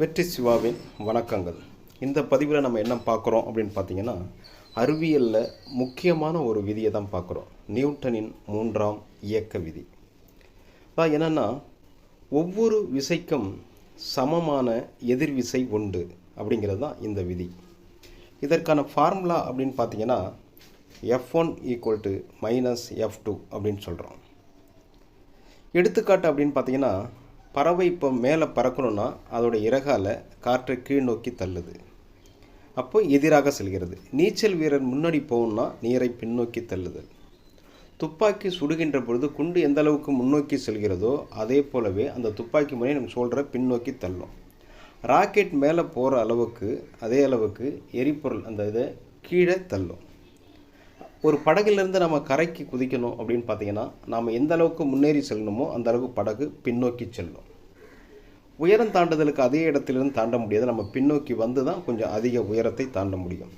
வெற்றி சிவாவின் வணக்கங்கள். இந்த பதிவில் நம்ம என்ன பார்க்குறோம் அப்படின்னு பார்த்தீங்கன்னா அறிவியலில் முக்கியமான ஒரு விதியை தான் பார்க்குறோம். நியூட்டனின் மூன்றாம் இயக்க விதி. என்னென்னா ஒவ்வொரு விசைக்கும் சமமான எதிர்விசை உண்டு அப்படிங்கிறது தான் இந்த விதி. இதற்கான ஃபார்முலா அப்படின்னு பார்த்தீங்கன்னா F one equal to minus F two அப்படின்னு சொல்கிறோம் எடுத்துக்காட்டு அப்படின்னு பார்த்தீங்கன்னா பறவை இப்போ மேலே பறக்கணும்னா அதோடய இறகால காற்றை கீழ் நோக்கி தள்ளுது. அப்போ எதிராக செல்கிறது. நீச்சல் வீரர் முன்னாடி போகணும்னா நீரை பின்னோக்கி தள்ளுதல் துப்பாக்கி சுடுகின்ற பொழுது குண்டு எந்த அளவுக்கு முன்னோக்கி செல்கிறதோ அதே போலவே அந்த துப்பாக்கி முனை நம்ம சொல்கிற பின்னோக்கி தள்ளும். ராக்கெட் மேலே போகிற அளவுக்கு அதே அளவுக்கு எரிபொருள் அந்த இதை கீழே தள்ளும். ஒரு படகுலேருந்து நம்ம கரைக்கு குதிக்கணும் அப்படின்னு பார்த்தீங்கன்னா நாம் எந்த அளவுக்கு முன்னேறி செல்லணுமோ அந்த அளவுக்கு படகு பின்னோக்கி செல்லும். உயரம் தாண்டுதலுக்கு அதே இடத்திலிருந்து தாண்ட முடியாது. நம்ம பின்னோக்கி வந்து தான் கொஞ்சம் அதிக உயரத்தை தாண்ட முடியும்.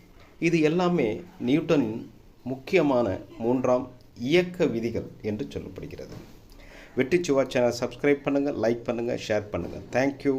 இது எல்லாமே நியூட்டனின் முக்கியமான மூன்றாம் இயக்க விதிகள் என்று சொல்லப்படுகிறது. வெற்றி சிவா சேனல் சப்ஸ்கிரைப் பண்ணுங்கள் லைக் பண்ணுங்கள் ஷேர் பண்ணுங்கள் தேங்க்யூ